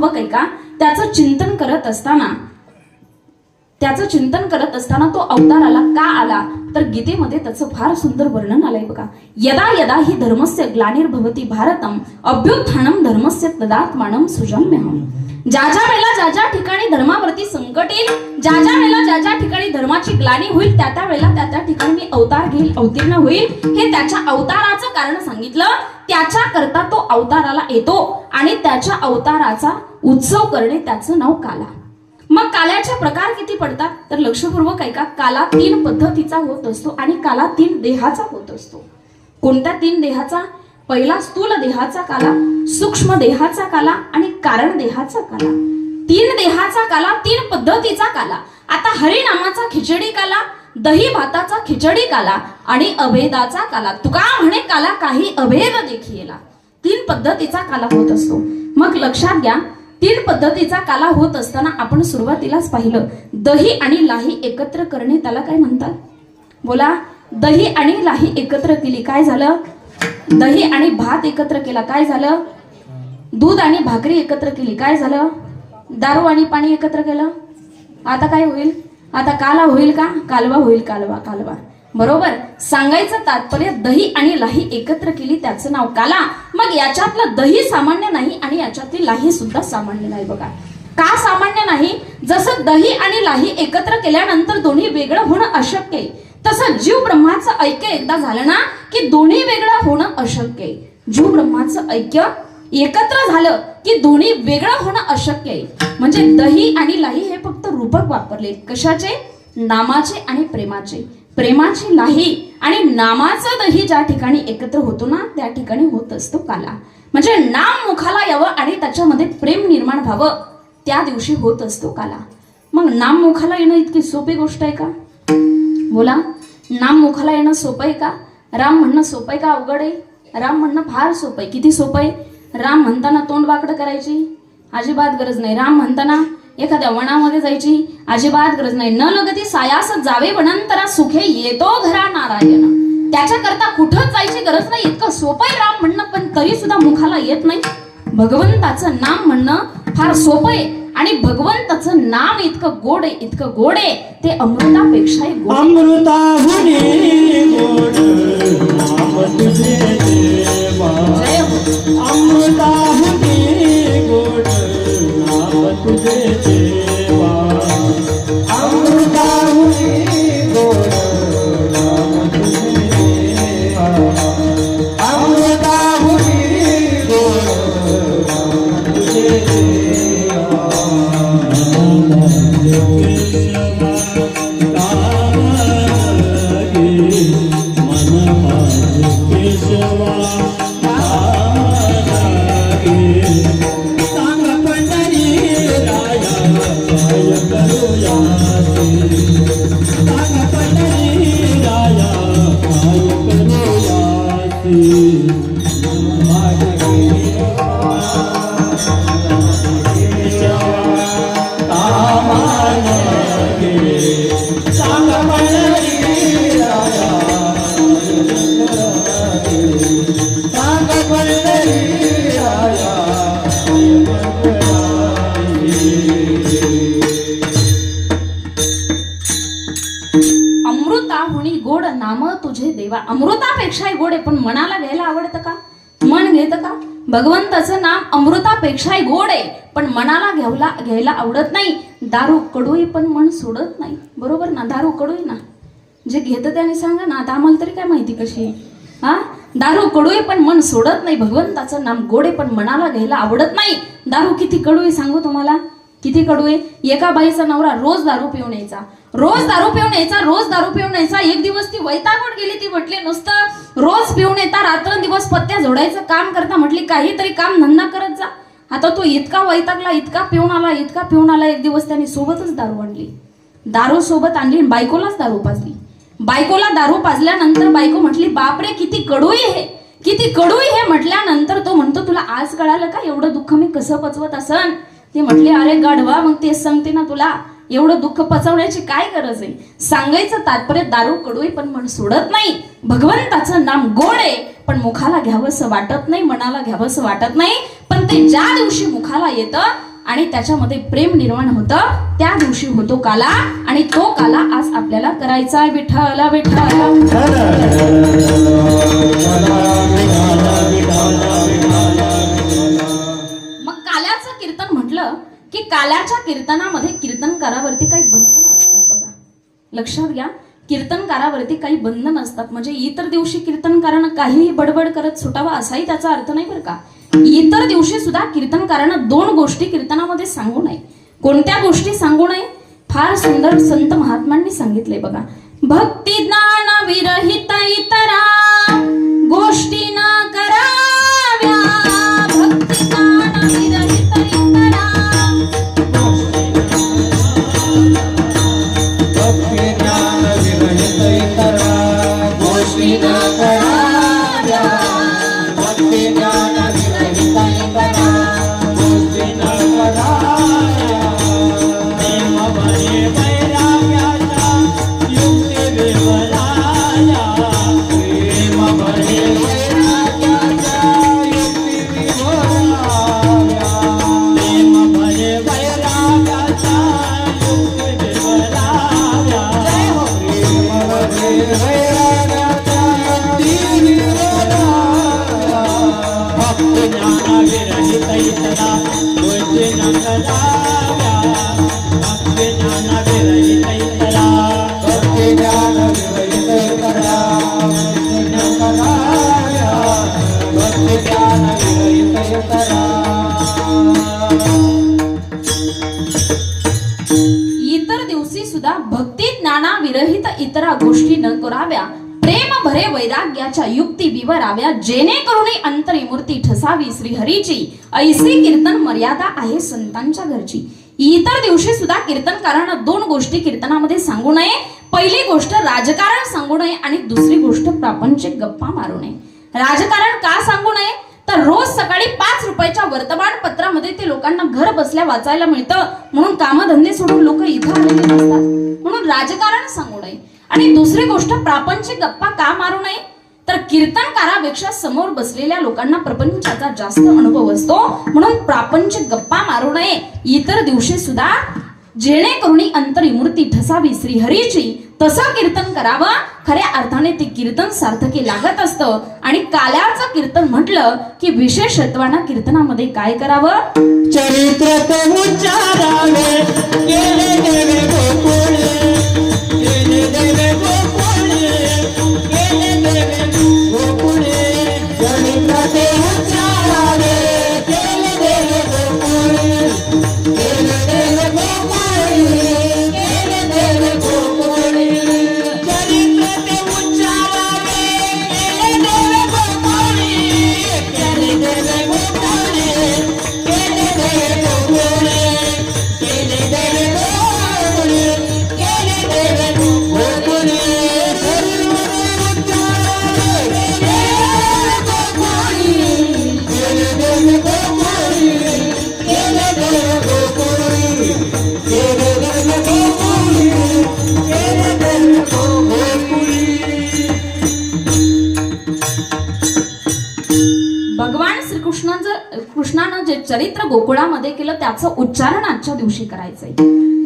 पूर्वक आहे का त्याचं चिंतन करत असताना त्याचं चिंतन करत असताना तो अवताराला का आला? तर गीतेमध्ये त्याचं फार सुंदर वर्णन आलंय बघा. यदा यदा ही धर्मस्य ग्लानिर्भवती भारतम अभ्युत्थानम धर्मस्य तदात्मानम सुजम्यहम. ज्या ज्या वेळेला ज्या ज्या ठिकाणी धर्मावरती संकट येईल ज्या ज्या वेळेला ज्या ज्या ठिकाणी धर्माची ग्लानी होईल त्या त्या वेळेला त्या त्या ठिकाणी मी अवतार घेईल अवतीर्ण होईल. हे त्याच्या अवताराचं कारण सांगितलं त्याच्या करता तो अवताराला येतो आणि त्याच्या अवताराचा उत्सव करणे त्याचं नाव काला. मग काल्याचे प्रकार किती पडतात? तर लक्षपूर्वक ऐका काला तीन पद्धतीचा होत असतो आणि काला तीन देहाचा होत असतो. कोणत्या तीन देहाचा? पहिला स्थूल देहाचा काला सूक्ष्म देहाचा काला आणि कारण देहाचा काला. तीन देहाचा काला तीन पद्धतीचा काला. आता हरिनामाचा खिचडी काला दही भाताचा खिचडी काला आणि अभेदाचा काला. तुका म्हणे काला काही अभेद देखील तीन पद्धतीचा काला होत असतो. मग लक्षात घ्या तीन पद्धतीचा काला होत असताना आपण सुरुवातीलाच पाहिलं दही आणि लाही एकत्र करणे त्याला काय म्हणतात? बोला दही आणि लाही एकत्र केली काय झालं? दही आणि भात एकत्र केला काय झालं? दूध आणि भाकरी एकत्र केली काय झालं? दारू आणि पाणी एकत्र केलं? आता काय होईल? आता काला होईल का? कालवा होईल कालवा कालवा. बरोबर? सांगायचं तात्पर्य दही आणि लाही एकत्र केली त्याचं नाव काला. मग याच्यातलं दही सामान्य नाही आणि याच्यातली लाही सुद्धा सामान्य नाही बघा. का सामान्य नाही? जसं दही आणि लाही एकत्र केल्यानंतर दोन्ही वेगळं होणं अशक्य आहे. तसं जीव ब्रह्माचं ऐक्य एकदा झालं ना की दोन्ही वेगळं होणं अशक्य आहे. जीव ब्रह्माचं ऐक्य एकत्र झालं की दोन्ही वेगळं होणं अशक्य आहे. म्हणजे दही आणि लाही हे फक्त रूपक वापरले. कशाचे? नामाचे आणि प्रेमाचे. प्रेमाची लाही आणि नामाचं दही ज्या ठिकाणी एकत्र होतो ना त्या ठिकाणी होत असतो काला. म्हणजे नाम मुखाला यावं आणि त्याच्यामध्ये प्रेम निर्माण व्हावं त्या दिवशी होत असतो काला. मग नाम मुखाला येणं इतकी सोपी गोष्ट आहे का? बोला. नाम मुखाला येणं सोपं आहे का? राम म्हणणं सोपं आहे का अवघड आहे? राम म्हणणं फार सोपं आहे. किती सोपं आहे? राम म्हणताना तोंड वाकडं करायची? अजिबात गरज नाही. राम म्हणताना एखाद्या वनामध्ये जायची? अजिबात गरज नाही. न लगती सायास जावे वनंतरा सुखे येतो घरा नारायण. त्याच्याकरता कुठंच जायची गरज नाही? इतकं सोपं आहे राम म्हणणं पण तरी सुद्धा मुखाला येत नाही. भगवंताचं नाम म्हणणं फार सोपं आहे. आणि भगवंताचं नाम इतकं गोड आहे इतकं गोड आहे. ते अमृतापेक्षाही गोड. गोड आहे पण मनाला घ्यायला आवडतं का? मन घेतं का? भगवंताचं नाम अमृतापेक्षाही गोड आहे पण मनाला घ्यायला घ्यायला आवडत नाही. दारू कडूही पण मन सोडत नाही. बरोबर ना? दारू कडूही ना? जे घेतं त्याने सांगा ना आता आम्हाला तरी काय माहिती कशी आहे? हा? दारू कडूही पण मन सोडत नाही. भगवंताचं नाम गोड आहे पण मनाला घ्यायला आवडत नाही. दारू किती कडू आहे सांगू तुम्हाला? किती कडू आहे एका बाईचा नवरा रोज दारू पिऊन यायचा. रोज दारू पिऊन यायचा रोज दारू पिऊन यायचा. एक दिवस ती वैतागून गेली ती म्हटली नुसतं रोज पिऊन येता रात्रंदिवस पत्त्या जोडायचं काम करता. म्हटली काहीतरी काम धंदा करत जा. आता तो इतका वैतागला इतका पिऊन आला इतका पिऊन आला एक दिवस त्याने सोबतच दारू आणली. दारू सोबत आणली आणि बायकोलाच दारू पाजली. बायकोला दारू पाजल्यानंतर बायको म्हटली बापरे किती कडूई हे. किती कडूई हे. म्हटल्यानंतर तो म्हणतो तुला आज कळालं का एवढं दुःख मी कसं पचवत असन? ते म्हटले अरे गाढवा मग तेच सांगते ना तुला. एवढं दुःख पचवण्याची काय गरज आहे? सांगायचं तात्पर्य दारू कडू पण मन सोडत नाही. भगवंताचं नाम गोड आहे पण मुखाला घ्यावंसं वाटत नाही मनाला घ्यावंसं वाटत नाही. पण ते ज्या दिवशी मुखाला येतं आणि त्याच्यामध्ये प्रेम निर्माण होतं त्या दिवशी होतो काला आणि तो काला आज आपल्याला करायचा आहे. विठ्ठल विठ्ठल. मग काल्याचं कीर्तन म्हटलं की काल्याच्या कीर्तनामध्ये कीर्तनकारावरती काही बंधन असतात बघा. लक्षात घ्या कीर्तनकारावरती काही बंधन असतात. म्हणजे इतर दिवशी कीर्तनकारानं काहीही बडबड करत सुटावा असाही त्याचा अर्थ नाही बरं का. इतर दिवशी सुद्धा कीर्तनकारानं दोन गोष्टी कीर्तनामध्ये सांगू नये. कोणत्या गोष्टी सांगू नये? फार सुंदर संत महात्मांनी सांगितले बघा. भक्ती ज्ञान विरहित इतरा गोष्टी ना ज्ञान विरहित इतरा विरहित वैराग्याच्या युक्ती विवराव्या जेणेकरून अंतरी मूर्ती ठसावी श्रीहरीची. ऐसी कीर्तन मर्यादा आहे संतांच्या घरची. इतर दिवशी सुद्धा कीर्तनकारांना दोन गोष्टी कीर्तनामध्ये सांगू नये. पहिली गोष्ट राजकारण सांगू नये आणि दुसरी गोष्ट प्रापंचिक गप्पा मारू नये. राजकारण का सांगू नये? तर रोज सकाळी पाच रुपयाच्या वर्तमानपत्रामध्ये ते लोकांना घर बसल्या वाचायला मिळतं. म्हणून कामधंदे सोडून लोक इथं आलेले नसतात. म्हणून राजकारण सांगू नये. आणि दुसरी गोष्ट प्रापंचिक गप्पा का मारू नये? तर कीर्तनकारापेक्षा समोर बसलेल्या लोकांना प्रपंचाचा जास्त अनुभव असतो. म्हणून प्रापंचिक गप्पा मारू नये. इतर दिवशी सुद्धा जेणेकरून अंतरी मूर्ती ठसावी श्रीहरीची तसं कीर्तन करावं. खऱ्या अर्थाने ते कीर्तन सार्थकी लागत असतं. आणि काल्याचं कीर्तन म्हटलं की विशेषत्वानं कीर्तनामध्ये काय करावं? चरित्र भगवान श्रीकृष्णाचं कृष्णानं जे चरित्र गोकुळामध्ये केलं त्याचं उच्चारण आजच्या दिवशी करायचंय.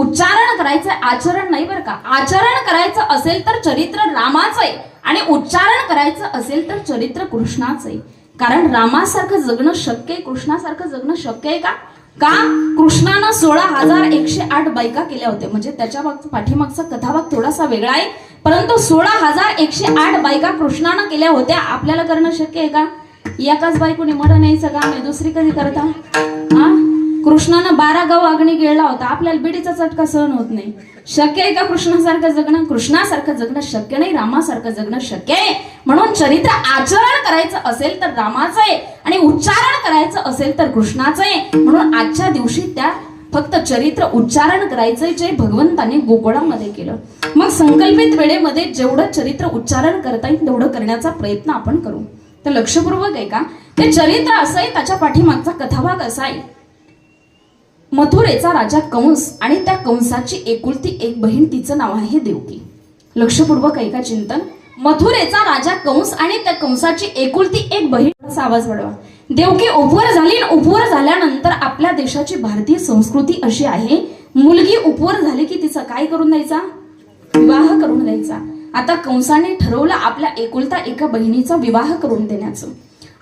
उच्चारण करायचंय आचरण नाही बरं का? आचरण करायचं असेल तर चरित्र रामाचं आहे आणि उच्चारण करायचं असेल तर चरित्र कृष्णाचं आहे कारण रामासारखं जगणं शक्य आहे? कृष्णासारखं जगणं शक्य आहे का? का? कृष्णानं सोळा हजार एकशे आठ बायका केल्या होत्या. म्हणजे त्याच्या पाठीमागचा कथाभाग थोडासा वेगळा आहे. परंतु सोळा हजार एकशे आठ बायका कृष्णानं केल्या होत्या. आपल्याला करणं शक्य आहे का? एकाच बायकोने मरण यायचं काम आहे दुसरी कधी करता हा कृष्णानं बारा गाव अग्नी गिळला होता. आपल्याला बिडीचा चटका सहन होत नाही. शक्य आहे का कृष्णासारखं जगणं? कृष्णासारखं जगणं शक्य नाही रामासारखं जगणं शक्य आहे. म्हणून चरित्र आचरण करायचं असेल तर रामाचं आहे आणि उच्चारण करायचं असेल तर कृष्णाचं आहे. म्हणून आजच्या दिवशी त्या फक्त चरित्र उच्चारण करायचंय जे भगवंताने गोकुळामध्ये केलं. मग संकल्पित वेळेमध्ये जेवढं चरित्र उच्चारण करता येईल तेवढं करण्याचा प्रयत्न आपण करू. तर लक्षपूर्वक आहे का ते चरित्र असं आहे त्याच्या पाठीमागचा कथाभाग असा आहे मथुरेचा राजा कंस आणि त्या कंसाची एकुलती एक बहीण तिचं नाव आहे देवकी. लक्षपूर्वक ऐका चिंतन. मथुरेचा राजा कंस आणि त्या कंसाची एकुलती एक बहीण. असा आवाज वाढवा. देवकी उपवर झाली उपवर झाल्यानंतर आपल्या देशाची भारतीय संस्कृती अशी आहे मुलगी उपवर झाली की तिचा काय करून द्यायचा? विवाह करून द्यायचा. आता कंसाने ठरवलं आपल्या एकुलता एका बहिणीचा विवाह करून देण्याचं.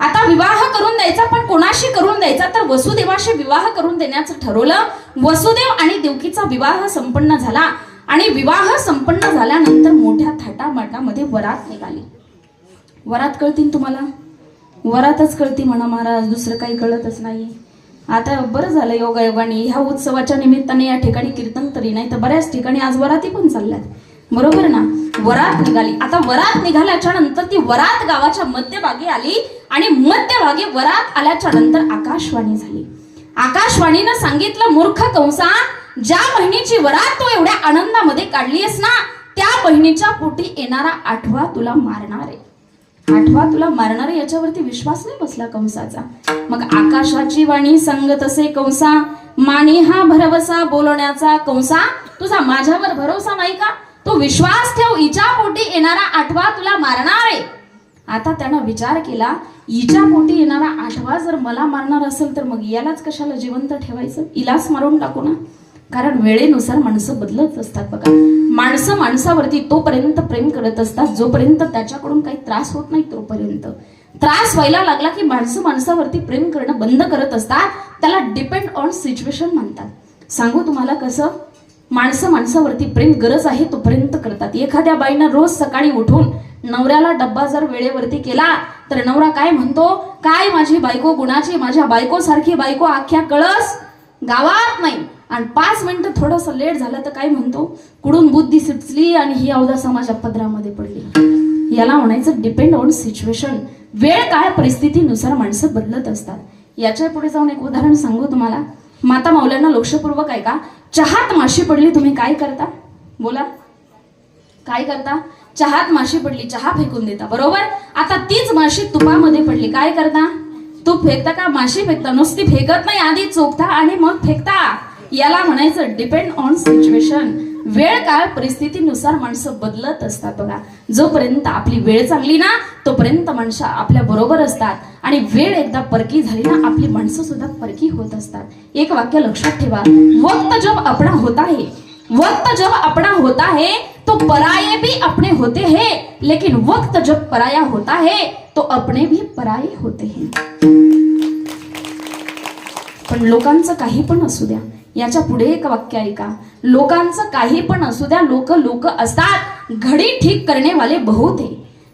आता विवाह करून द्यायचा पण कोणाशी करून द्यायचा? तर वसुदेवाशी विवाह करून देण्याचं ठरवलं. वसुदेव आणि देवकीचा विवाह संपन्न झाला. आणि विवाह संपन्न झाल्यानंतर मोठ्या थाटामाटामध्ये वरात निघाली. वरात कळतील तुम्हाला? वरातच कळती म्हणा महाराज दुसरं काही कळतच नाही. आता बरं झालं योगायोगाने. ह्या उत्सवाच्या निमित्ताने या ठिकाणी कीर्तन तरी नाही तर बऱ्याच ठिकाणी आज वराती पण चालल्यात. बरोबर ना? वरात निघाली. आता वरात निघाल्याच्या नंतर ती वरात गावाच्या मध्यभागी आली आणि मध्यभागी वरात आल्याच्यानंतर आकाशवाणी झाली. आकाशवाणीनं सांगितलं मूर्ख कंसा ज्या बहिणीची वरात तू एवढ्या आनंदामध्ये काढलीयस ना त्या बहिणीच्या पोटी येणारा आठवा तुला मारणार आहे. आठवा तुला मारणार आहे याच्यावरती विश्वास नाही बसला कंसाचा. मग आकाशाची वाणी संगत असे कंसा माने हा भरवसा बोलण्याचा कंसा तुझा माझ्यावर भरोसा नाही का? तू विश्वास ठेव इच्या पोटी येणारा आठवा तुला मारणार आहे. आता त्यानं विचार केला इच्या पोटी येणारा आठवा जर मला मारणार असेल तर मग यालाच कशाला जिवंत ठेवायचं? इलाच मारून टाकू ना. कारण वेळेनुसार माणसं बदलत असतात बघा. माणसं माणसावरती तोपर्यंत प्रेम करत असतात जोपर्यंत त्याच्याकडून काही त्रास होत नाही तोपर्यंत. त्रास व्हायला लागला की माणसं माणसावरती प्रेम करणं बंद करत असतात त्याला डिपेंड ऑन सिच्युएशन म्हणतात. सांगू तुम्हाला कसं? माणसं माणसावरती प्रेम गरज आहे तोपर्यंत करतात. एखाद्या बाईनं रोज सकाळी उठून नवऱ्याला डब्बा जर वेळेवरती केला तर नवरा काय म्हणतो? काय माझी बायको गुणाची माझ्या बायको सारखी बायको आख्या कळस? गावात नाही. आणि पाच मिनिटं थोडंसं लेट झालं तर काय म्हणतो? कुडून बुद्धी सुचली आणि ही अवधा समाजा पदरामध्ये पडली. याला म्हणायचं डिपेंड ऑन सिच्युएशन वेळ काय परिस्थितीनुसार माणसं बदलत असतात. याच्यापुढे जाऊन एक उदाहरण सांगू तुम्हाला. माता माऊल्यांना लक्षपूर्वक आहे का चहात माशी पडली तुम्ही काय करता? बोला. काय करता? चहात माशी पडली चहा फेकून देता. बरोबर? आता तीच माशी तुपामध्ये पडली. काय करता? तूप फेकता का? माशी फेकता. नुसती फेकत नाही आधी चोखता आणि मग फेकता. याला म्हणायचं डिपेंड ऑन सिच्युएशन वेळ काळ परिस्थितीनुसार माणसं बदलत असतात बघा. जोपर्यंत आपली वेळ चांगली ना तोपर्यंत माणसं आपल्या बरोबर असतात. आणि वेळ एकदा परकी झाली ना आपली माणसं सुद्धा परकी होत असतात. एक वाक्य लक्षात ठेवा. वक्त जब अपना होता है. वक्त जब अपना होता है तो पराये भी अपने होते हैं. लेकिन वक्त जब पराया होता है तो अपने भी पराये होते हैं. पण लोकांचं काही पण असू द्या. याच्यापुढे एक वाक्य ऐका. लोकांचं काही पण असू द्या लोक लोक असतात. घडी ठीक करने वाले बहुत है.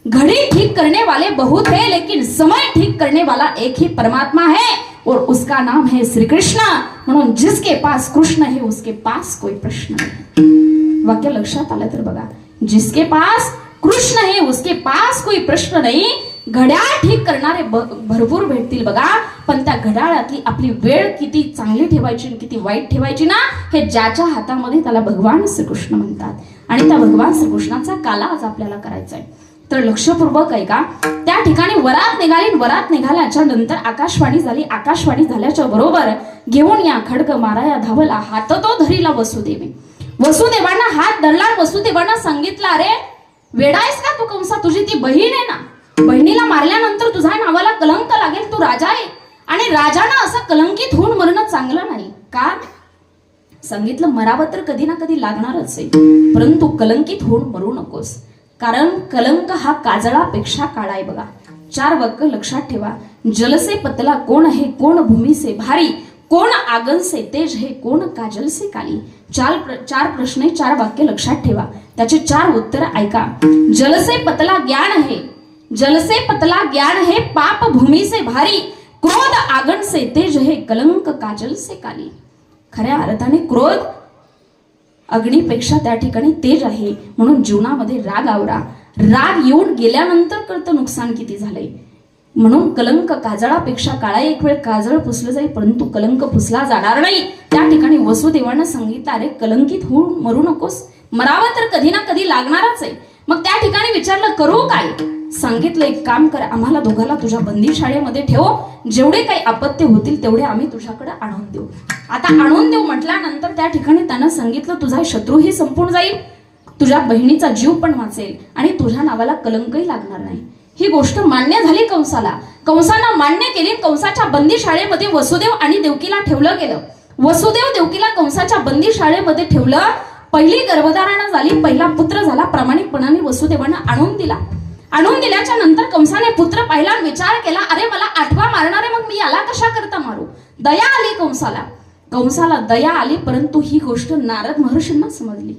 घड़ी ठीक करने वाले बहुत है लेकिन समय ठीक करने वाला एक ही परमात्मा है और उसका नाम है श्री कृष्ण म्हणून जिसके पास कृष्ण है उसके पास कोई प्रश्न नहीं. वाक्य लक्षात आलं तर बघा. जिसके पास कृष्ण है उसके पास कोई प्रश्न नाही. घड्याळ ठीक करणारे भरपूर भेटतील बघा. पण त्या घड्याळातली आपली वेळ किती चांगली ठेवायची आणि किती वाईट ठेवायची ना हे ज्याच्या हातामध्ये त्याला भगवान श्रीकृष्ण म्हणतात. आणि त्या भगवान श्रीकृष्णाचा काला आज आपल्याला करायचा आहे. तर लक्षपूर्वक आहे का त्या ठिकाणी वरात निघाली वरात निघाल्याच्या नंतर आकाशवाणी झाली. आकाशवाणी झाल्याच्या बरोबर घेऊन या खडक माराया धावला. हात तो धरीला वसुदेवी. वसुदेवांना हात धरला वसुदेवांना सांगितलं अरे वेडायस का तू कंसा तुझी ती बहीण आहे ना. बहिणीला मारल्यानंतर तुझ्या नावाला कलंक लागेल तू राजा आहे. आणि राजानं असं कलंकित होऊन मरणं चांगलं नाही. का? सांगितलं मरावं तर कधी ना कधी लागणारच आहे. परंतु कलंकित होऊन मरू नकोस. कारण कलंक हा काजळापेक्षा काळा आहे बघा. चार वाक्य लक्षात ठेवा. जलसे पतला कोण आहे कोण भूमी से भारी? कोण आगन से तेज हे कोण काजल से काली? चार प्र, चार प्रश्ने चार वाक्य लक्षात ठेवा. त्याचे चार उत्तर ऐका. जलसे पतला ज्ञान आहे जलसे पतला ज्ञान है पाप भूमि से भारी क्रोध आगन से तेज है कलंक काजल से काली। खऱ्या अर्थाने क्रोध अग्नीपेक्षा त्या ठिकाणी तेज आहे म्हणून जीवनामध्ये राग आवरा. राग येऊन गेल्यानंतर कळतं नुकसान किती झालंय. म्हणून कलंक काजळापेक्षा काळा एक वेळ काजळ पुसलं जाईल परंतु कलंक पुसला जाणार नाही. त्या ठिकाणी वसुदेवानं सांगितलं अरे कलंकित होऊन मरू नकोस. मरावं तर कधी ना कधी लागणारच आहे. मग त्या ठिकाणी विचारलं करू काय? सांगितलं एक काम कर आम्हाला दोघाला तुझ्या बंदी शाळेमध्ये ठेव. जेवढे काही अपत्य होतील तेवढे आम्ही तुझ्याकडे आणून देऊ. आता आणून देऊ म्हटल्यानंतर त्या ठिकाणी त्यानं सांगितलं तुझा शत्रूही संपून जाईल. तुझ्या बहिणीचा जीव पण वाचेल आणि तुझ्या नावाला कलंकही लागणार नाही. ही गोष्ट मान्य झाली कंसाला. कंसानं मान्य केली कंसाच्या बंदी शाळेमध्ये वसुदेव आणि देवकीला ठेवलं गेलं. वसुदेव देवकीला कंसाच्या बंदी शाळेमध्ये ठेवलं. पहिली गर्भधारणा झाली पहिला पुत्र झाला. प्रामाणिकपणाने वसुदेवानं आणून दिला. आणून दिल्याच्या नंतर कंसाने पुत्र पाहिला विचार केला अरे मला आठवा मारणारे मग मी याला कशा करता मारू? दया आली कंसाला. कंसाला दया आली परंतु ही गोष्ट नारद महर्षींना समजली.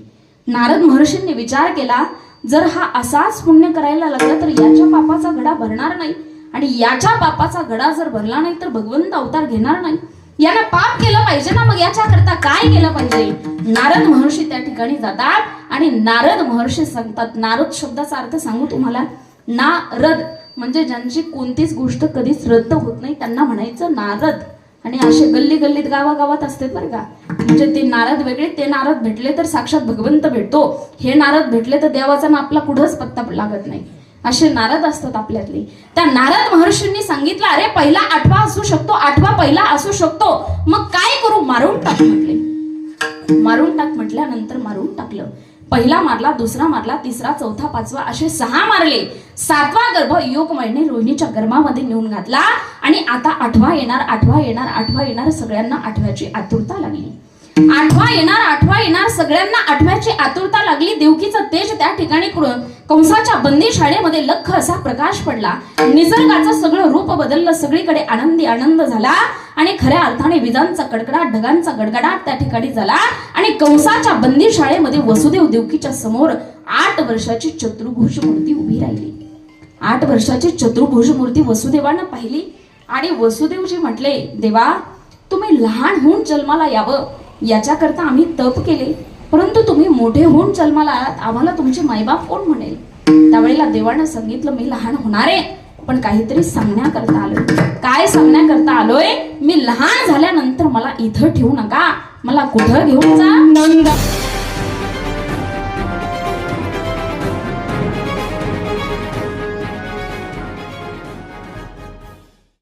नारद महर्षींनी विचार केला जर हा असाच पुण्य करायला लागला तर याच्या पापाचा घडा भरणार नाही. आणि याच्या पापाचा घडा जर भरला नाही तर भगवंत अवतार घेणार नाही. यानं पाप केलं पाहिजे ना मग याच्या करता काय केलं पाहिजे? नारद महर्षी त्या ठिकाणी जातात. आणि नारद महर्षी सांगतात नारद शब्दाचा अर्थ सांगू तुम्हाला नारद म्हणजे ज्यांची कोणतीच गोष्ट कधीच रद्द होत नाही त्यांना म्हणायचं नारद. आणि असे गल्ली गल्लीत गावागावात असते बरं का. म्हणजे ते नारद वेगळे ते नारद भेटले तर साक्षात भगवंत भेटतो. हे नारद भेटले तर देवाचा ना आपला कुठंच पत्ता लागत नाही. असे नारद असतात आपल्यातले. त्या नारद महर्षींनी सांगितलं अरे पहिला आठवा असू शकतो आठवा पहिला असू शकतो. मग काय करू? मारून टाक म्हटले. मारून टाक म्हटल्यानंतर मारून टाकलं. पहिला मारला दुसरा मारला तिसरा चौथा पाचवा असे सहा मारले. सातवा गर्भ योगमयने रोहिणीच्या गर्भामध्ये नेऊन घातला. आणि आता आठवा येणार आठवा येणार आठवा येणार सगळ्यांना आठव्याची आतुरता लागली. आठवा येणार आठवा येणार. सगळ्यांना आठव्याची आतुरता लागली. देवकीचं तेज त्या ठिकाणी कंसाच्या बंदी शाळेमध्ये लख असा प्रकाश पडला. निसर्गाचं सगळं रूप बदललं. सगळीकडे आनंदी आनंद झाला. आणि खऱ्या अर्थाने विजांचा कडकडाट ढगांचा गडगडाट त्या ठिकाणी झाला. आणि कंसाच्या बंदी शाळेमध्ये वसुदेव देवकीच्या समोर आठ वर्षाची चतुर्भुज मूर्ती उभी राहिली. आठ वर्षाची चतुर्भुज मूर्ती वसुदेवानं पाहिली. आणि वसुदेवजी म्हटले देवा तुम्ही लहान होऊन जन्माला यावं. याच्याकरता आम्ही तप केले. परंतु तुम्ही मोठे होऊन जन्माला आलात आम्हाला तुमचे मायबाप कोण म्हणेल? त्यावेळेला देवानं सांगितलं मी लहान होणार आहे पण काहीतरी सांगण्याकरता आलोय. काय सांगण्याकरता आलोय? मी लहान झाल्यानंतर मला इथं ठेवू नका. मला कुठं घेऊन जा? नंदा